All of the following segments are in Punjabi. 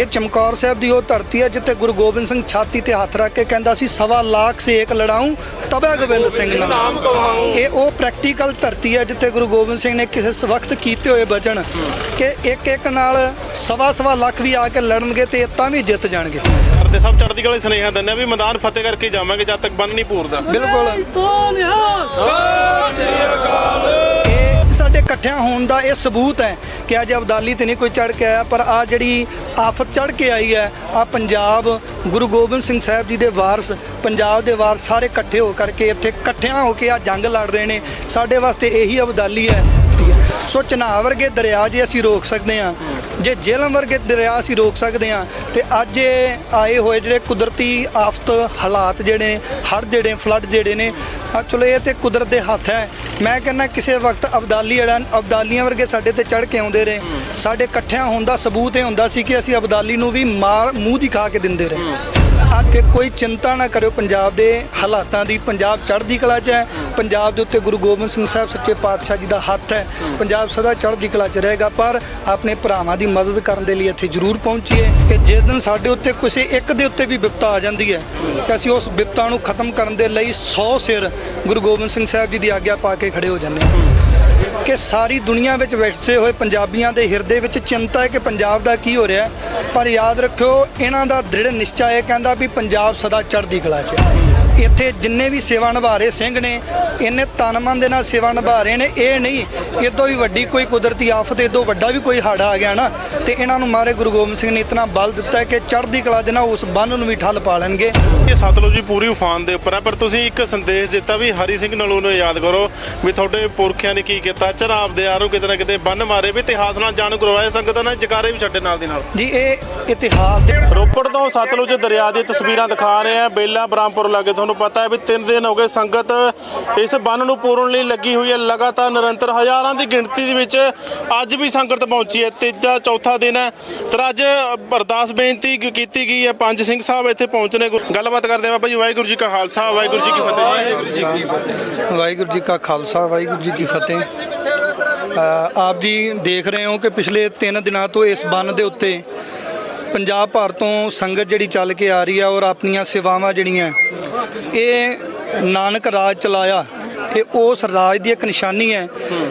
ਇਹ ਚਮਕੌਰ ਸਾਹਿਬ ਦੀ ਉਹ ਧਰਤੀ ਹੈ ਜਿੱਥੇ ਗੁਰੂ ਗੋਬਿੰਦ ਸਿੰਘ ਛਾਤੀ ਤੇ ਹੱਥ ਰੱਖ ਕੇ ਕਹਿੰਦਾ ਸੀ ਸਵਾ ਲੱਖ ਸੇ ਇੱਕ ਲੜਾਊਂ ਤਬੇ ਗੋਬਿੰਦ ਸਿੰਘ ਨਾਮ ਇਹ ਉਹ ਪ੍ਰੈਕਟੀਕਲ ਧਰਤੀ ਹੈ ਜਿੱਥੇ ਗੁਰੂ ਗੋਬਿੰਦ ਸਿੰਘ ਨੇ ਕਿਸੇ ਵਕਤ ਕੀਤੇ ਹੋਏ ਬਚਨ ਕਿ ਇੱਕ ਇੱਕ ਨਾਲ ਸਵਾ ਸਵਾ ਲੱਖ ਵੀ ਆ ਕੇ ਲੜਨਗੇ ਤੇ ਤਾਂ ਵੀ ਜਿੱਤ ਜਾਣਗੇ। ਤੇ ਸਭ ਚੜ੍ਹਦੀ ਕਲਾ ਸੁਨੇਹਾ ਦਿੰਦੇ ਆ ਵੀ ਮੈਦਾਨ ਫਤਿਹ ਕਰਕੇ ਜਾਵਾਂਗੇ ਜਦ ਤੱਕ ਬੰਨ ਨਹੀਂ ਪੂਰਦਾ। ਬਿਲਕੁਲ। ਸਾਡੇ ਇਕੱਠਿਆਂ ਹੋਣ ਦਾ ਇਹ ਸਬੂਤ ਹੈ ਕਿ ਅੱਜ ਅਬਦਾਲੀ ਤੇ ਨਹੀਂ ਕੋਈ ਚੜ ਕੇ ਆਇਆ, ਪਰ ਆ ਜਿਹੜੀ ਆਫਤ ਚੜ ਕੇ ਆਈ ਹੈ ਆ ਪੰਜਾਬ ਗੁਰੂ ਗੋਬਿੰਦ ਸਿੰਘ ਸਾਹਿਬ ਜੀ ਦੇ ਵਾਰਸ, ਪੰਜਾਬ ਦੇ ਵਾਰਸ ਸਾਰੇ ਇਕੱਠੇ ਹੋ ਕਰਕੇ ਇੱਥੇ ਇਕੱਠਿਆਂ ਹੋ ਕੇ ਆ ਜੰਗ ਲੜ ਰਹੇ ਨੇ। ਸਾਡੇ ਵਾਸਤੇ ਇਹੀ ਅਬਦਾਲੀ ਹੈ ਸੋ ਚਨਾਬ ਵਰਗੇ ਦਰਿਆ ਜੇ ਅਸੀਂ ਰੋਕ ਸਕਦੇ ਹਾਂ, ਜੇ ਜੇਲਮ ਵਰਗੇ ਦਰਿਆ ਅਸੀਂ ਰੋਕ ਸਕਦੇ ਹਾਂ, ਤੇ ਅੱਜ ਇਹ ਆਏ ਹੋਏ ਜਿਹੜੇ ਕੁਦਰਤੀ ਆਫਤ ਹਾਲਾਤ ਜਿਹੜੇ ਨੇ, ਹੜ੍ਹ ਜਿਹੜੇ ਫਲੱਡ ਜਿਹੜੇ ਨੇ ਆ ਚਲੋ ਇਹ ਤੇ ਕੁਦਰਤ ਦੇ ਹੱਥ ਹੈ। ਮੈਂ ਕਹਿੰਦਾ ਕਿਸੇ ਵਕਤ ਅਬਦਾਲੀ ਜਿਹੜਾ ਅਬਦਾਲੀਆਂ ਵਰਗੇ ਸਾਡੇ ਤੇ ਚੜ ਕੇ ਆਉਂਦੇ ਰਹੇ। ਸਾਡੇ ਇਕੱਠਿਆਂ ਹੋਣ ਦਾ ਸਬੂਤ ਇਹ ਹੁੰਦਾ ਸੀ ਕਿ ਅਸੀਂ ਅਬਦਾਲੀ ਨੂੰ ਵੀ ਮਾਰ, ਮੂੰਹ ਦੀ ਖਾ ਕੇ ਦਿੰਦੇ ਰਹੇ। ਕਿ ਕੋਈ ਚਿੰਤਾ ਨਾ ਕਰਿਓ, ਪੰਜਾਬ ਦੇ ਹਾਲਾਤਾਂ ਦੀ, ਪੰਜਾਬ ਚੜ੍ਹਦੀ ਕਲਾ 'ਚ ਹੈ। ਪੰਜਾਬ ਦੇ ਉੱਤੇ ਗੁਰੂ ਗੋਬਿੰਦ ਸਿੰਘ ਸਾਹਿਬ ਸੱਚੇ ਪਾਤਸ਼ਾਹ ਜੀ ਦਾ ਹੱਥ ਹੈ। ਪੰਜਾਬ ਸਦਾ ਚੜ੍ਹਦੀ ਕਲਾ 'ਚ ਰਹੇਗਾ, ਪਰ ਆਪਣੇ ਭਰਾਵਾਂ ਦੀ ਮਦਦ ਕਰਨ ਦੇ ਲਈ ਇੱਥੇ ਜ਼ਰੂਰ ਪਹੁੰਚੀਏ ਕਿ ਜਿਸ ਦਿਨ ਸਾਡੇ ਉੱਤੇ ਕਿਸੇ ਇੱਕ ਦੇ ਉੱਤੇ ਵੀ ਵਿਪਤਾ ਆ ਜਾਂਦੀ ਹੈ ਕਿ ਅਸੀਂ ਉਸ ਵਿਪਤਾ ਨੂੰ ਖਤਮ ਕਰਨ ਦੇ ਲਈ 100 ਸਿਰ ਗੁਰੂ ਗੋਬਿੰਦ ਸਿੰਘ ਸਾਹਿਬ ਜੀ ਦੀ ਆਗਿਆ ਪਾ ਕੇ ਖੜੇ ਹੋ ਜਾਂਦੇ ਹਾਂ। ਕਿ ਸਾਰੀ ਦੁਨੀਆ ਵਿੱਚ ਵਸੇ ਹੋਏ ਪੰਜਾਬੀਆਂ ਦੇ ਹਿਰਦੇ ਵਿੱਚ ਚਿੰਤਾ ਹੈ ਕਿ ਪੰਜਾਬ ਦਾ ਕੀ ਹੋ ਰਿਹਾ ਪਰ ਯਾਦ ਰੱਖਿਓ ਇਹਨਾਂ ਦਾ ਦ੍ਰਿੜ ਨਿਸ਼ਚਾ ਇਹ ਕਹਿੰਦਾ ਵੀ ਪੰਜਾਬ ਸਦਾ ਚੜ੍ਹਦੀ ਕਲਾ 'ਚ ਹੈ। ਇੱਥੇ ਜਿੰਨੇ ਵੀ ਸੇਵਾ ਨਿਭਾ ਰਹੇ ਸਿੰਘ ਨੇ ਇਹਨੇ ਤਨ ਮਨ ਦੇ ਨਾਲ ਸੇਵਾ ਨਿਭਾ ਰਹੇ ਨੇ। ਇਹ ਨਹੀਂ ਇਦੋਂ ਵੀ ਵੱਡੀ ਕੋਈ ਕੁਦਰਤੀ ਆਫਤ ਇਦੋਂ ਵੱਡਾ ਵੀ ਕੋਈ ਹੜ ਆ ਗਿਆ ਨਾ ਤੇ ਇਹਨਾਂ ਨੂੰ ਮਾਰੇ ਗੁਰੂ ਗੋਬਿੰਦ ਸਿੰਘ ਨੇ ਇਤਨਾ ਬਲ ਦਿੱਤਾ ਕਿ ਚੜ੍ਹਦੀ ਕਲਾ ਦੇ ਨਾਲ ਉਸ ਬੰਨ ਨੂੰ ਵੀ ਠੱਲ ਪਾ ਲੈਣਗੇ। ਇਹ ਸਤਲੁਜ ਜੀ ਪੂਰੀ ਉਫਾਨ ਦੇ ਉੱਪਰ ਹੈ ਪਰ ਤੁਸੀਂ ਇੱਕ ਸੰਦੇਸ਼ ਦਿੱਤਾ ਵੀ ਹਰੀ ਸਿੰਘ ਨਲੂ ਨੂੰ ਯਾਦ ਕਰੋ ਵੀ ਤੁਹਾਡੇ ਪੁਰਖਿਆਂ ਨੇ ਕੀ ਕੀਤਾ ਚਰਾਬ ਦੇ ਆਰੋਂ ਕਿਤੇ ਨਾ ਕਿਤੇ ਬੰਨ ਮਾਰੇ ਵੀ ਇਤਿਹਾਸ ਨਾਲ ਜਾਣੂ ਕਰਵਾਏ ਸੰਗਤਾਂ ਨੇ ਜਕਾਰੇ ਵੀ ਛੱਡੇ ਨਾਲ ਦੀ ਨਾਲ। ਜੀ ਇਹ ਇਤਿਹਾਸ ਰੋਪੜ ਤੋਂ ਸਤਲੁਜ ਦਰਿਆ ਦੀ ਤਸਵੀਰਾਂ ਦਿਖਾ ਰਹੇ ਆ ਬੇਲਾ ਬ੍ਰਹਮਪੁਰ ਲਾਗੇ ਤੁਹਾਨੂੰ ਪਤਾ ਹੈ ਵੀ 3 ਦਿਨ ਹੋ ਗਏ ਸੰਗਤ ਇਸ ਬੰਨ ਨੂੰ ਪੂਰਨ ਲਈ ਲੱਗੀ ਹੋਈ ਹੈ। ਲਗਾਤਾਰ ਨਿਰੰਤਰ ਹਜ਼ਾਰਾਂ ਦੀ ਗਿਣਤੀ ਦੇ ਵਿੱਚ ਅੱਜ ਵੀ ਸੰਗਤ ਪਹੁੰਚੀ ਹੈ। ਤੀਜਾ ਚੌਥਾ ਦਿਨ ਹੈ। ਤੇ ਅੱਜ ਅਰਦਾਸ ਬੇਨਤੀ ਕੀਤੀ ਗਈ ਹੈ। ਪੰਜ ਸਿੰਘ ਸਾਹਿਬ ਇੱਥੇ ਪਹੁੰਚਨੇ ਗੱਲਬਾਤ ਕਰਦੇ ਆ ਬਾਬਾ ਜੀ। ਵਾਹਿਗੁਰੂ ਜੀ ਕਾ ਖਾਲਸਾ ਵਾਹਿਗੁਰੂ ਜੀ ਕੀ ਫਤਿਹ ਜੀ। ਵਾਹਿਗੁਰੂ ਜੀ ਕਾ ਖਾਲਸਾ ਵਾਹਿਗੁਰੂ ਜੀ ਕੀ ਫਤਿਹ। ਅ, ਆਪ ਜੀ ਦੇਖ ਰਹੇ ਹੋ ਕਿ ਪਿਛਲੇ 3 ਦਿਨਾਂ ਤੋਂ ਇਸ ਬੰਨ ਦੇ ਉੱਤੇ ਪੰਜਾਬ ਭਰ ਤੋਂ ਸੰਗਤ ਜਿਹੜੀ ਚੱਲ ਕੇ ਆ ਰਹੀ ਹੈ ਔਰ ਆਪਣੀਆਂ ਸੇਵਾਵਾਂ ਜਿਹੜੀਆਂ, ਇਹ ਨਾਨਕ ਰਾਜ ਚਲਾਇਆ। ਇਹ ਉਸ ਰਾਜ ਦੀ ਇੱਕ ਨਿਸ਼ਾਨੀ ਹੈ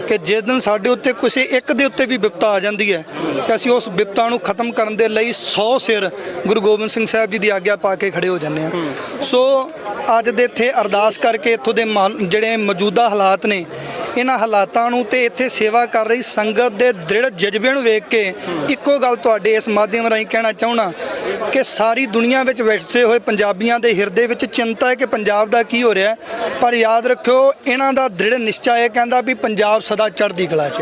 ਕਿ ਜਿਸ ਦਿਨ ਸਾਡੇ ਉੱਤੇ ਕਿਸੇ ਇੱਕ ਦੇ ਉੱਤੇ ਵੀ ਵਿਪਤਾ ਆ ਜਾਂਦੀ ਹੈ ਕਿ ਅਸੀਂ ਉਸ ਵਿਪਤਾ ਨੂੰ ਖਤਮ ਕਰਨ ਦੇ ਲਈ 100 ਸਿਰ ਗੁਰੂ ਗੋਬਿੰਦ ਸਿੰਘ ਸਾਹਿਬ ਜੀ ਦੀ ਆਗਿਆ ਪਾ ਕੇ ਖੜੇ ਹੋ ਜਾਂਦੇ ਹਾਂ। ਸੋ ਅੱਜ ਦੇ ਇੱਥੇ ਅਰਦਾਸ ਕਰਕੇ ਇੱਥੋਂ ਦੇ ਮਾਲ- ਜਿਹੜੇ ਮੌਜੂਦਾ ਹਾਲਾਤ ਨੇ ਇਹਨਾਂ ਹਾਲਾਤਾਂ ਨੂੰ ਤੇ ਇੱਥੇ ਸੇਵਾ ਕਰ ਰਹੀ ਸੰਗਤ ਦੇ ਦ੍ਰਿੜ ਜਜ਼ਬੇ ਨੂੰ ਵੇਖ ਕੇ ਇੱਕੋ ਗੱਲ ਤੁਹਾਡੇ ਇਸ ਮਾਧਿਅਮ ਰਾਹੀਂ ਕਹਿਣਾ ਚਾਹਣਾ ਕਿ ਸਾਰੀ ਦੁਨੀਆ ਵਿੱਚ ਵਸੇ ਹੋਏ ਪੰਜਾਬੀਆਂ ਦੇ ਹਿਰਦੇ ਵਿੱਚ ਚਿੰਤਾ ਹੈ ਕਿ ਪੰਜਾਬ ਦਾ ਕੀ ਹੋ ਰਿਹਾ ਪਰ ਯਾਦ ਰੱਖਿਓ, ਇਹਨਾਂ ਦਾ ਦ੍ਰਿੜ ਨਿਸ਼ਚਾ ਇਹ ਕਹਿੰਦਾ ਵੀ ਪੰਜਾਬ ਸਦਾ ਚੜ੍ਹਦੀ ਕਲਾ 'ਚ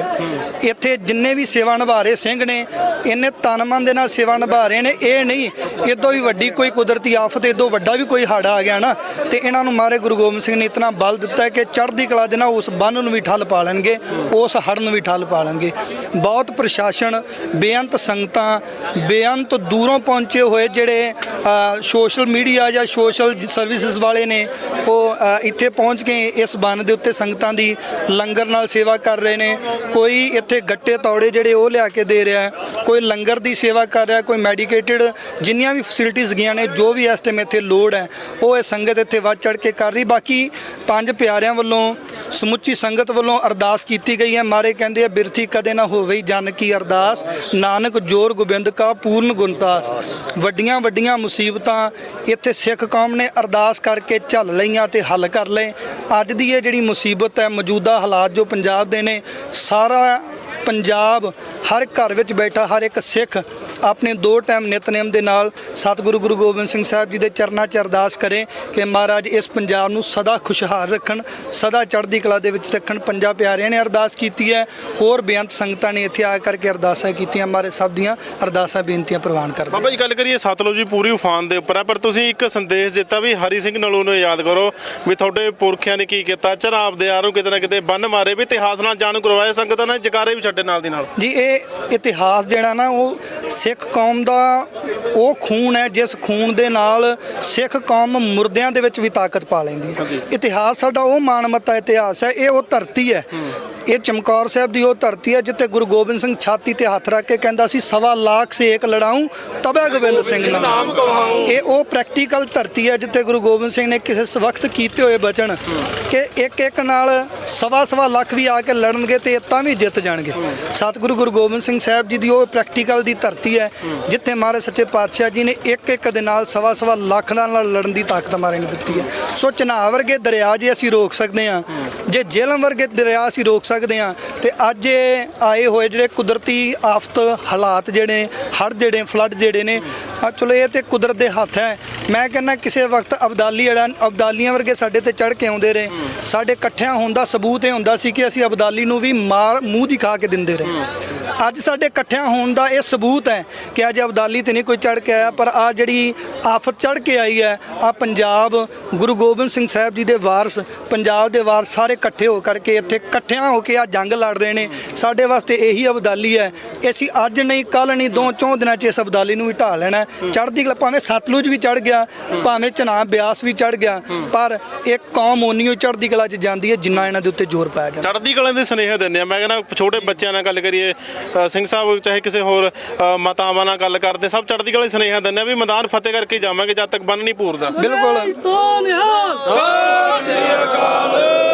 ਇੱਥੇ ਜਿੰਨੇ ਵੀ ਸੇਵਾ ਨਿਭਾ ਰਹੇ ਸਿੰਘ ਨੇ ਇਹਨੇ ਤਨ ਮਨ ਦੇ ਨਾਲ ਸੇਵਾ ਨਿਭਾ ਰਹੇ ਨੇ। ਇਹ ਨਹੀਂ, ਇਦੋਂ ਵੀ ਵੱਡੀ ਕੋਈ ਕੁਦਰਤੀ ਆਫਤ, ਇਦੋਂ ਵੱਡਾ ਵੀ ਕੋਈ ਹਾੜਾ ਆ ਗਿਆ ਨਾ। ਤੇ ਇਹਨਾਂ ਨੂੰ ਮਾਰੇ ਗੁਰੂ ਗੋਬਿੰਦ ਸਿੰਘ ਨੇ ਇਤਨਾ ਬਲ ਦਿੱਤਾ ਕਿ ਚੜ੍ਹਦੀ ਕਲਾ ਦੇ ਨਾਲ ਉਸ ਬੰਨ ਨੂੰ ਵੀ ਠੱਲ ਪਾ ਲੈਣਗੇ, ਉਸ ਹੜ੍ਹ ਨੂੰ ਵੀ ਠੱਲ ਪਾ ਲੈਣਗੇ। ਬਹੁਤ ਪ੍ਰਸ਼ਾਸਨ ਬੇਅੰਤ ਸੰਗਤਾਂ, ਬੇਅੰਤ ਦੂਰੋਂ ਪਹੁੰਚੇ ਹੋਏ ਜਿਹੜੇ ਸੋਸ਼ਲ ਮੀਡੀਆ ਜਾਂ ਸੋਸ਼ਲ ਸਰਵਿਸਿਜ਼ ਵਾਲੇ ਨੇ, ਉਹ ਇੱਥੇ ਪਹੁੰਚ ਕੇ ਇਸ ਬੰਨ ਦੇ ਉੱਤੇ ਸੰਗਤਾਂ ਦੀ ਲੰਗਰ ਨਾਲ ਸੇਵਾ ਕਰ ਰਹੇ ਨੇ। ਕੋਈ ਇੱਥੇ ਗੱਟੇ ਤੌੜੇ ਜਿਹੜੇ ਉਹ ਲਿਆ ਕੇ ਦੇ ਰਿਹਾ ਕੋਈ ਲੰਗਰ ਦੀ ਸੇਵਾ ਕਰ ਰਿਹਾ, ਕੋਈ ਮੈਡੀਕੇਟਿਡ ਜਿੰਨੀਆਂ ਵੀ ਫੈਸਿਲਿਟੀਆਂ ਗਈਆਂ ਨੇ, ਜੋ ਵੀ ਇਸ ਟਾਈਮ ਇੱਥੇ ਲੋੜ ਹੈ, ਉਹ ਇਹ ਸੰਗਤ ਇੱਥੇ ਵੱਧ ਚੜ ਕੇ ਕਰ ਰਹੀ। ਬਾਕੀ ਪੰਜ ਪਿਆਰਿਆਂ ਵੱਲੋਂ ਸਮੁੱਚੀ ਸੰਗਤ ਵੱਲੋਂ ਅਰਦਾਸ ਕੀਤੀ ਗਈ ਹੈ। ਮਾਰੇ ਕਹਿੰਦੇ ਆ, ਬਿਰਥੀ ਕਦੇ ਨਾ ਹੋਵੇ ਜਨ ਕੀ ਅਰਦਾਸ। ਨਾਨਕ ਜੋਰ ਗੋਬਿੰਦ ਕਾ, ਪੂਰਨ ਗੁਣਤਾਸ। ਵੱਡੀਆਂ ਵੱਡੀਆਂ ਮੁਸੀਬਤਾਂ ਇੱਥੇ ਸਿੱਖ ਕੌਮ ਨੇ ਅਰਦਾਸ ਕਰਕੇ ਝੱਲ ਲਈਆਂ ਤੇ ਹੱਲ ਕਰ ਲਏ। ਅੱਜ ਦੀ ਇਹ ਜਿਹੜੀ ਮੁਸੀਬਤ ਹੈ, ਮੌਜੂਦਾ ਹਾਲਾਤ ਜੋ ਪੰਜਾਬ ਦੇ ਨੇ, ਸਾਰਾ ਪੰਜਾਬ ਹਰ ਘਰ ਵਿੱਚ ਬੈਠਾ, ਹਰ ਇੱਕ ਸਿੱਖ ਆਪਣੇ ਦੋ ਟਾਈਮ ਨਿਤਨੇਮ ਦੇ ਨਾਲ ਸਤਿਗੁਰੂ ਗੁਰੂ ਗੋਬਿੰਦ ਸਿੰਘ ਸਾਹਿਬ ਜੀ ਦੇ ਚਰਨਾਂ 'ਚ ਅਰਦਾਸ ਕਰੇ ਕਿ ਮਹਾਰਾਜ ਇਸ ਪੰਜਾਬ ਨੂੰ ਸਦਾ ਖੁਸ਼ਹਾਲ ਰੱਖਣ ਸਦਾ ਚੜ੍ਹਦੀ ਕਲਾ ਦੇ ਵਿੱਚ ਰੱਖਣ। ਪੰਜਾਬ ਪਿਆਰਿਆਂ ਨੇ ਅਰਦਾਸ ਕੀਤੀ ਹੈ। ਹੋਰ ਬੇਅੰਤ ਸੰਗਤਾਂ ਨੇ ਇੱਥੇ ਆ ਕਰਕੇ ਅਰਦਾਸਾਂ ਕੀਤੀਆਂ। ਮਾਰੇ ਸਭ ਦੀਆਂ ਅਰਦਾਸਾਂ ਬੇਨਤੀਆਂ ਪ੍ਰਵਾਨ ਕਰਦੇ ਬਾਬਾ ਜੀ ਗੱਲ ਕਰੀਏ ਸਤਲੁਜ ਜੀ ਪੂਰੀ ਉਫਾਨ ਦੇ ਉੱਪਰ ਹੈ ਪਰ ਤੁਸੀਂ ਇੱਕ ਸੰਦੇਸ਼ ਦਿੱਤਾ ਵੀ ਹਰੀ ਸਿੰਘ ਨਲੂ ਨੂੰ ਯਾਦ ਕਰੋ ਵੀ ਤੁਹਾਡੇ ਪੁਰਖਿਆਂ ਨੇ ਕੀ ਕੀਤਾ। ਚਰਾਬ ਦੇ ਆਰੋਂ ਕਿਤੇ ਨਾ ਕਿਤੇ ਬੰਨ ਮਾਰੇ ਵੀ ਇਤਿਹਾਸ ਨਾਲ ਜਾਣੂ ਕਰਵਾਏ ਸੰਗਤਾਂ ਨੇ ਜਕਾਰੇ ਵੀ ਛੱਡੇ ਨਾਲ ਦੀ ਨਾਲ। ਜੀ ਇਹ ਇਤਿਹਾਸ ਜਿਹੜਾ ਨਾ ਉਹ ਸਿੱਖ ਕੌਮ ਦਾ ਉਹ ਖੂਨ ਹੈ ਜਿਸ ਖੂਨ ਦੇ ਨਾਲ ਸਿੱਖ ਕੌਮ ਮੁਰਦਿਆਂ ਦੇ ਵਿੱਚ ਵੀ ਤਾਕਤ ਪਾ ਲੈਂਦੀ ਹੈ। ਇਤਿਹਾਸ ਸਾਡਾ ਉਹ ਮਾਨਮੱਤਾ ਇਤਿਹਾਸ ਹੈ ਇਹ ਉਹ ਧਰਤੀ ਹੈ ਇਹ ਚਮਕੌਰ ਸਾਹਿਬ ਦੀ ਉਹ ਧਰਤੀ ਹੈ ਜਿੱਥੇ ਗੁਰੂ ਗੋਬਿੰਦ ਸਿੰਘ ਛਾਤੀ ਤੇ ਹੱਥ ਰੱਖ ਕੇ ਕਹਿੰਦਾ ਸੀ ਸਵਾ ਲੱਖ ਸੇ ਇੱਕ ਲੜਾਊਂ ਤਬੇ ਗੋਬਿੰਦ ਸਿੰਘ ਨਾਮ ਇਹ ਉਹ ਪ੍ਰੈਕਟੀਕਲ ਧਰਤੀ ਹੈ ਜਿੱਥੇ ਗੁਰੂ ਗੋਬਿੰਦ ਸਿੰਘ ਨੇ ਕਿਸੇ ਵਕਤ ਕੀਤੇ ਹੋਏ ਬਚਨ ਕਿ ਇੱਕ ਇੱਕ ਨਾਲ ਸਵਾ ਸਵਾ ਲੱਖ ਵੀ ਆ ਕੇ ਲੜਨਗੇ ਤੇ ਤਾਂ ਵੀ ਜਿੱਤ ਜਾਣਗੇ। ਸਤਿਗੁਰੂ ਗੁਰੂ ਗੋਬਿੰਦ ਸਿੰਘ ਸਾਹਿਬ ਜੀ ਦੀ ਉਹ ਪ੍ਰੈਕਟੀਕਲ ਦੀ ਧਰਤੀ ਹੈ ਜਿੱਥੇ ਮਹਾਰਾਜ ਸੱਚੇ ਪਾਤਸ਼ਾਹ ਜੀ ਨੇ ਇੱਕ ਇੱਕ ਦੇ ਨਾਲ ਸਵਾ ਸਵਾ ਲੱਖ ਨਾਲ ਲੜਨ ਦੀ ਤਾਕਤ ਮਹਾਰਾਜ ਨੇ ਦਿੱਤੀ ਹੈ। ਸੋ ਚਨਾਬ ਵਰਗੇ ਦਰਿਆ ਜੇ ਅਸੀਂ ਰੋਕ ਸਕਦੇ ਹਾਂ ਜੇ ਜੇਲਮ ਵਰਗੇ ਦਰਿਆ ਅਸੀਂ ਰੋਕ ਸਕਦੇ ਹਾਂ, ਤੇ ਅੱਜ ਇਹ ਆਏ ਹੋਏ ਜਿਹੜੇ ਕੁਦਰਤੀ ਆਫਤ ਹਾਲਾਤ ਜਿਹੜੇ, ਹੜ੍ਹ ਜਿਹੜੇ ਫਲੱਡ ਜਿਹੜੇ ਨੇ ਆ ਚਲੋ ਇਹ ਤੇ ਕੁਦਰਤ ਦੇ ਹੱਥ ਹੈ। ਮੈਂ ਕਹਿੰਦਾ ਕਿਸੇ ਵਕਤ ਅਬਦਾਲੀ ਜਿਹੜਾ ਅਬਦਾਲੀਆਂ ਵਰਗੇ ਸਾਡੇ ਤੇ ਚੜ ਕੇ ਆਉਂਦੇ ਰਹੇ। ਸਾਡੇ ਇਕੱਠਿਆਂ ਹੋਣ ਦਾ ਸਬੂਤ ਇਹ ਹੁੰਦਾ ਸੀ ਕਿ ਅਸੀਂ ਅਬਦਾਲੀ ਨੂੰ ਵੀ ਮਾਰ, ਮੂੰਹ ਦੀ ਖਾ ਕੇ ਦਿੰਦੇ ਰਹੇ। ਅੱਜ ਸਾਡੇ ਇਕੱਠਿਆਂ ਹੋਣ ਦਾ ਇਹ ਸਬੂਤ ਹੈ ਕਿ ਅੱਜ ਅਬਦਾਲੀ ਤੇ ਨਹੀਂ ਕੋਈ ਚੜ ਕੇ ਆਇਆ, ਪਰ ਆ ਜਿਹੜੀ ਆਫਤ ਚੜ ਕੇ ਆਈ ਹੈ ਆ ਪੰਜਾਬ ਗੁਰੂ ਗੋਬਿੰਦ ਸਿੰਘ ਸਾਹਿਬ ਜੀ ਦੇ ਵਾਰਸ, ਪੰਜਾਬ ਦੇ ਵਾਰਸ ਸਾਰੇ ਇਕੱਠੇ ਹੋ ਕਰਕੇ ਇੱਥੇ ਇਕੱਠਿਆਂ ਹੋ ਕੇ ਆ ਜੰਗ ਲੜ ਰਹੇ ਨੇ। ਸਾਡੇ ਵਾਸਤੇ ਇਹੀ ਅਬਦਾਲੀ ਹੈ। ਅਸੀਂ ਅੱਜ ਨਹੀਂ ਕੱਲ ਨਹੀਂ, ਦੋ ਚੌਂ ਦਿਨਾਂ 'ਚ ਇਸ ਅਬਦਾਲੀ ਨੂੰ ਵੀ ਢਾਹ ਲੈਣਾ ਚੜ੍ਹਦੀ ਕਲਾ, ਭਾਵੇਂ ਸਤਲੁਜ ਵੀ ਚੜ ਗਿਆ, ਭਾਵੇਂ ਚਨਾਬ ਬਿਆਸ ਵੀ ਚੜ ਗਿਆ, ਪਰ ਇੱਕ ਕੌਮ ਓਨੀਓ ਚੜ੍ਹਦੀ ਕਲਾ 'ਚ ਜਾਂਦੀ ਹੈ ਜਿੰਨਾ ਇਹਨਾਂ ਦੇ ਉੱਤੇ ਜ਼ੋਰ ਪਾਇਆ ਜਾਂਦਾ। ਚੜ੍ਹਦੀ ਕਲਾ ਦੇ ਸੁਨੇਹੇ ਦਿੰਦੇ ਆ। ਮੈਂ ਕਹਿੰਦਾ ਛੋਟੇ ਬੱਚਿਆਂ ਨਾਲ ਗੱਲ ਕਰੀਏ ਅ, ਸਿੰਘ ਸਾਹਿਬ ਚਾਹੇ ਕਿਸੇ ਹੋਰ ਅ, ਮਾਤਾਵਾਂ ਨਾਲ ਗੱਲ ਕਰਦੇ ਸਭ ਚੜ੍ਹਦੀ ਕਲਾ ਦੇ ਸੁਨੇਹਾ ਦਿੰਦੇ ਆ ਵੀ ਮੈਦਾਨ ਫਤਿਹ ਕਰਕੇ ਹੀ ਜਾਵਾਂਗੇ ਜਦ ਤੱਕ ਬੰਨ ਨਹੀਂ ਪੂਰਦਾ। ਬਿਲਕੁਲ।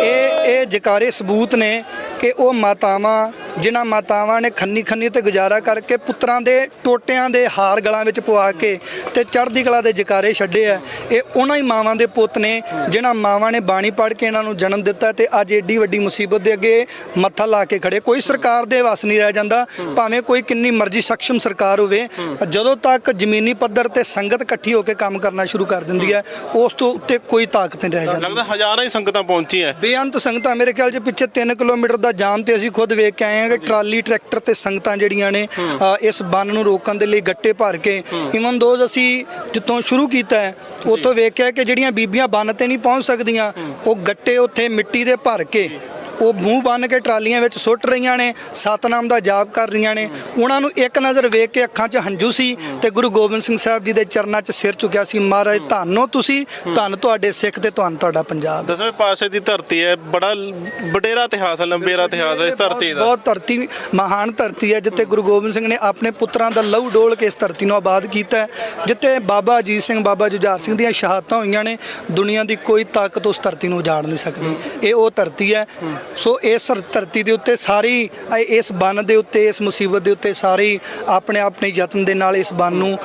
ਇਹ ਇਹ ਜਕਾਰੇ ਸਬੂਤ ਨੇ ਕਿ ਉਹ ਮਾਤਾਵਾਂ ਜਿਨ੍ਹਾਂ ਮਾਤਾਵਾਂ ਨੇ ਖੰਨੀ ਖੰਨੀ ਤੇ ਗੁਜ਼ਾਰਾ ਕਰਕੇ ਪੁੱਤਰਾਂ ਦੇ ਟੋਟਿਆਂ ਦੇ ਹਾਰ ਗਲਾਂ ਵਿੱਚ ਪਵਾ ਕੇ ਤੇ ਚੜ੍ਹਦੀ ਕਲਾ ਦੇ ਜਕਾਰੇ ਛੱਡੇ ਆ। ਇਹ ਉਹਨਾਂ ਹੀ ਮਾਵਾਂ ਦੇ ਪੁੱਤ ਨੇ ਜਿਨ੍ਹਾਂ ਮਾਵਾਂ ਨੇ ਬਾਣੀ ਪੜ੍ਹ ਕੇ ਇਹਨਾਂ ਨੂੰ ਜਨਮ ਦਿੱਤਾ ਤੇ ਅੱਜ ਏਡੀ ਵੱਡੀ ਮੁਸੀਬਤ ਦੇ ਅੱਗੇ ਮੱਥਾ ਲਾ ਕੇ ਖੜੇ। ਕੋਈ ਸਰਕਾਰ ਦੇ ਵਸ ਨਹੀਂ ਰਹਿ ਜਾਂਦਾ ਭਾਵੇਂ ਕੋਈ ਕਿੰਨੀ ਮਰਜ਼ੀ ਸક્ષਮ ਸਰਕਾਰ ਹੋਵੇ। ਜਦੋਂ ਤੱਕ ਜ਼ਮੀਨੀ ਪੱਧਰ ਤੇ ਸੰਗਤ ਇਕੱਠੀ ਹੋ ਕੇ ਕੰਮ ਕਰਨਾ ਸ਼ੁਰੂ ਕਰ ਦਿੰਦੀ ਹੈ ਉਸ ਤੋਂ ਉੱਤੇ ਕੋਈ ਤਾਕਤ ਨਹੀਂ ਰਹਿ ਜਾਂਦੀ। ਲੱਗਦਾ ਹਜ਼ਾਰਾਂ ਹੀ ਸੰਗਤਾਂ ਪਹੁੰਚੀਆਂ। ਬੇਅੰਤ ਸੰਗਤਾਂ ਮੇਰੇ ਖਿਆਲ 'ਚ ਪਿੱਛੇ 3 ਕਿਲੋਮੀਟਰ ਦਾ ਜਾਮ ਤੇ ਅਸੀਂ ਖੁਦ ਵੇਖ ਕੇ ਆਏ ਹਾਂ ਕਿ ਟਰਾਲੀ ਟਰੈਕਟਰ ਤੇ ਸੰਗਤਾਂ ਜਿਹੜੀਆਂ ਨੇ ਇਸ ਬੰਨ ਨੂੰ ਰੋਕਣ ਦੇ ਲਈ ਗੱਟੇ ਭਰ ਕੇ ਇਵਨ ਦੋਜ਼ ਅਸੀਂ ਜਿੱਥੋਂ ਸ਼ੁਰੂ ਕੀਤਾ ਹੈ ਉੱਥੋਂ ਵੇਖਿਆ ਕਿ ਜਿਹੜੀਆਂ ਬੀਬੀਆਂ ਬੰਨ ਤੇ ਨਹੀਂ ਪਹੁੰਚ ਸਕਦੀਆਂ ਉਹ ਗੱਟੇ ਉੱਥੇ ਮਿੱਟੀ ਦੇ ਭਰ ਕੇ ਉਹ ਮੂੰਹ ਬੰਨ ਕੇ ਟਰਾਲੀਆਂ ਵਿੱਚ ਸੁੱਟ ਰਹੀਆਂ ਨੇ ਸਤਨਾਮ ਦਾ ਜਾਪ ਕਰ ਰਹੀਆਂ ਨੇ। ਉਹਨਾਂ ਨੂੰ ਇੱਕ ਨਜ਼ਰ ਵੇਖ ਕੇ ਅੱਖਾਂ 'ਚ ਹੰਝੂ ਸੀ ਤੇ ਗੁਰੂ ਗੋਬਿੰਦ ਸਿੰਘ ਸਾਹਿਬ ਜੀ ਦੇ ਚਰਨਾਂ 'ਚ ਸਿਰ ਝੁਕਿਆ ਸੀ। ਮਹਾਰਾਜ ਧੰਨੋ ਤੁਸੀਂ ਧੰਨ ਤੁਹਾਡੇ ਸਿੱਖ ਤੇ ਧੰਨ ਤੁਹਾਡਾ ਪੰਜਾਬ। ਦਸਵੇਂ ਪਾਸੇ ਦੀ ਧਰਤੀ ਹੈ ਬੜਾ ਵਡੇਰਾ ਇਤਿਹਾਸ ਹੈ ਲੰਬੇਰਾ ਇਤਿਹਾਸ ਹੈ ਇਸ ਧਰਤੀ ਦਾ। ਬਹੁਤ ਧਰਤੀ ਮਹਾਨ ਧਰਤੀ ਹੈ ਜਿੱਥੇ ਗੁਰੂ ਗੋਬਿੰਦ ਸਿੰਘ ਨੇ ਆਪਣੇ ਪੁੱਤਰਾਂ ਦਾ ਲਹੂ ਡੋਲ ਕੇ ਇਸ ਧਰਤੀ ਨੂੰ ਆਬਾਦ ਕੀਤਾ ਜਿੱਥੇ ਬਾਬਾ ਅਜੀਤ ਸਿੰਘ ਬਾਬਾ ਜੁਝਾਰ ਸਿੰਘ ਦੀਆਂ ਸ਼ਹਾਦਤਾਂ ਹੋਈਆਂ ਨੇ। ਦੁਨੀਆ ਦੀ ਕੋਈ ਤਾਕਤ ਉਸ ਧਰਤੀ ਨੂੰ ਉਜਾੜ ਨਹੀਂ ਸਕਦੀ। ਇਹ ਉਹ ਧਰਤੀ ਹੈ ਸੋ ਇਸ ਧਰ- ਧਰਤੀ ਦੇ ਉੱਤੇ ਸਾਰੀ ਇਸ ਬੰਨ ਦੇ ਉੱਤੇ ਇਸ ਮੁਸੀਬਤ ਦੇ ਉੱਤੇ ਸਾਰੀ ਆਪਣੇ ਆਪਣੇ ਯਤਨ ਦੇ ਨਾਲ ਇਸ ਬੰਨ ਨੂੰ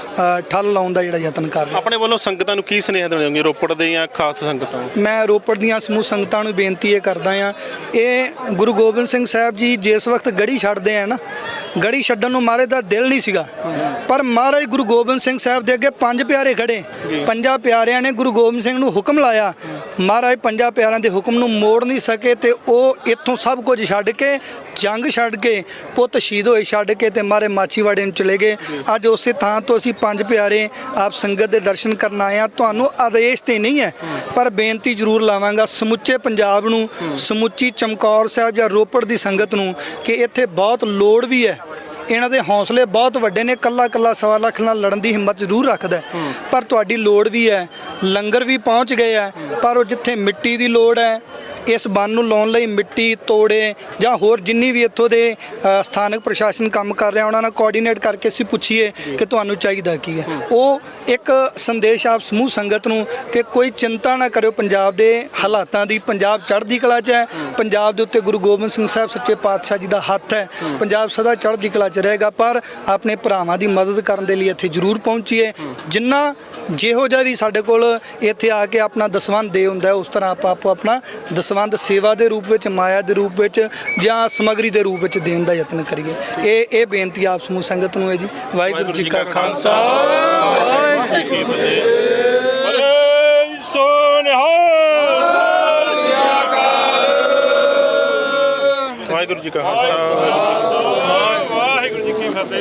ਠੱਲ ਲਾਉਣ ਦਾ ਜਿਹੜਾ ਯਤਨ ਕਰ ਰਹੇ ਆਪਣੇ ਵੱਲੋਂ ਸੰਗਤਾਂ ਨੂੰ ਕੀ ਸੁਨੇਹਾ ਦੇਣਾ ਚਾਹੁੰਗੇ? ਰੋਪੜ ਦੇ ਜਾਂ ਖਾਸ ਸੰਗਤਾਂ ਨੂੰ? ਮੈਂ ਰੋਪੜ ਦੀਆਂ ਸਮੂਹ ਸੰਗਤਾਂ ਨੂੰ ਬੇਨਤੀ ਇਹ ਕਰਦਾ ਆ ਇਹ ਗੁਰੂ ਗੋਬਿੰਦ ਸਿੰਘ ਸਾਹਿਬ ਜੀ ਜਿਸ ਵਕਤ ਗੜੀ ਛੱਡਦੇ ਆ ਨਾ ਗੜੀ ਛੱਡਣ ਨੂੰ ਮਹਾਰਾਜ ਦਾ ਦਿਲ ਨਹੀਂ ਸੀਗਾ। ਪਰ ਮਹਾਰਾਜ ਗੁਰੂ ਗੋਬਿੰਦ ਸਿੰਘ ਸਾਹਿਬ ਦੇ ਅੱਗੇ ਪੰਜ ਪਿਆਰੇ ਖੜੇ। ਪੰਜਾਂ ਪਿਆਰਿਆਂ ਨੇ ਗੁਰੂ ਗੋਬਿੰਦ ਸਿੰਘ ਨੂੰ ਹੁਕਮ ਲਾਇਆ। ਮਹਾਰਾਜ ਪੰਜਾਂ ਪਿਆਰਿਆਂ ਦੇ ਹੁਕਮ ਨੂੰ ਮੋੜ ਨਹੀਂ ਸਕੇ ਤੇ ਉਹ ਇੱਥੋਂ ਸਭ ਕੁਝ ਛੱਡ ਕੇ ਜੰਗ ਛੱਡ ਕੇ, ਪੁੱਤ ਸ਼ਹੀਦ ਹੋਏ ਛੱਡ ਕੇ ਤੇ ਮਾਰੇ ਮਾਚੀਵਾੜੇ ਨੂੰ ਚਲੇ ਗਏ। ਅੱਜ ਉਸੇ ਥਾਂ ਤੋਂ ਅਸੀਂ ਪੰਜ ਪਿਆਰੇ ਆਪ ਸੰਗਤ ਦੇ ਦਰਸ਼ਨ ਕਰਨ ਆਏ ਆ ਤੁਹਾਨੂੰ ਆਦੇਸ਼ ਤੇ ਨਹੀਂ ਹੈ, ਪਰ ਬੇਨਤੀ ਜ਼ਰੂਰ ਲਾਵਾਂਗਾ ਸਮੁੱਚੇ ਪੰਜਾਬ ਨੂੰ, ਸਮੁੱਚੀ ਚਮਕੌਰ ਸਾਹਿਬ ਜਾਂ ਰੋਪੜ ਦੀ ਸੰਗਤ ਨੂੰ ਕਿ ਇੱਥੇ ਬਹੁਤ ਲੋੜ ਵੀ ਹੈ। ਇਹਨਾਂ ਦੇ ਹੌਸਲੇ ਬਹੁਤ ਵੱਡੇ ਨੇ, ਕੱਲਾ ਕੱਲਾ ਸਵਾ ਲੱਖ ਨਾਲ ਲੜਨ ਦੀ ਹਿੰਮਤ ਜ਼ਰੂਰ ਰੱਖਦਾ ਪਰ ਤੁਹਾਡੀ ਲੋੜ ਵੀ ਹੈ, ਲੰਗਰ ਵੀ ਪਹੁੰਚ ਗਏ ਆ ਪਰ ਉਹ ਜਿੱਥੇ ਮਿੱਟੀ ਦੀ ਲੋੜ ਹੈ ਇਸ ਬੰਨ ਨੂੰ ਲਾਉਣ ਲਈ ਮਿੱਟੀ, ਤੋੜੇ ਜਾਂ ਹੋਰ ਜਿੰਨੀ ਵੀ ਇੱਥੋਂ ਦੇ ਸਥਾਨਕ ਪ੍ਰਸ਼ਾਸਨ ਕੰਮ ਕਰ ਰਿਹਾ, ਉਹਨਾਂ ਨਾਲ ਕੋਆਰਡੀਨੇਟ ਕਰਕੇ ਅਸੀਂ ਪੁੱਛੀਏ ਕਿ ਤੁਹਾਨੂੰ ਚਾਹੀਦਾ ਕੀ ਹੈ। ਉਹ ਇੱਕ ਸੰਦੇਸ਼ ਆਪ ਸਮੂਹ ਸੰਗਤ ਨੂੰ ਕਿ ਕੋਈ ਚਿੰਤਾ ਨਾ ਕਰਿਓ, ਪੰਜਾਬ ਦੇ ਹਾਲਾਤਾਂ ਦੀ, ਪੰਜਾਬ ਚੜ੍ਹਦੀ ਕਲਾ 'ਚ ਹੈ। ਪੰਜਾਬ ਦੇ ਉੱਤੇ ਗੁਰੂ ਗੋਬਿੰਦ ਸਿੰਘ ਸਾਹਿਬ ਸੱਚੇ ਪਾਤਸ਼ਾਹ ਜੀ ਦਾ ਹੱਥ ਹੈ। ਪੰਜਾਬ ਸਦਾ ਚੜ੍ਹਦੀ ਕਲਾ 'ਚ ਰਹੇਗਾ, ਪਰ ਆਪਣੇ ਭਰਾਵਾਂ ਦੀ ਮਦਦ ਕਰਨ ਦੇ ਲਈ ਇੱਥੇ ਜ਼ਰੂਰ ਪਹੁੰਚੀਏ। ਜਿੰਨਾ ਜਿਹੋ ਜਿਹਾ ਵੀ ਸਾਡੇ ਕੋਲ ਇੱਥੇ ਆ ਕੇ ਆਪਣਾ ਦਸਵੰਧ ਦੇ ਹੁੰਦਾ ਉਸ ਤਰ੍ਹਾਂ ਆਪਾਂ ਆਪੋ ਆਪਣਾ ਦਸਵੰਧ ਸੇਵਾ ਦੇ ਰੂਪ ਵਿੱਚ, ਮਾਇਆ ਦੇ ਰੂਪ ਵਿੱਚ ਜਾਂ ਸਮਗਰੀ ਦੇ ਰੂਪ ਵਿੱਚ ਦੇਣ ਦਾ ਯਤਨ ਕਰੀਏ। ਇਹ ਇਹ ਬੇਨਤੀ ਆਪ ਸਮੂਹ ਸੰਗਤ ਨੂੰ ਹੈ ਜੀ। ਵਾਹਿਗੁਰੂ ਜੀ ਕਾ ਖਾਲਸਾ ਵਾਹਿਗੁਰੂ ਜੀ ਕਾ ਖਾਲਸਾ। ਵਾਹਿਗੁਰੂ ਜੀ ਕੀ ਫਤਿਹ।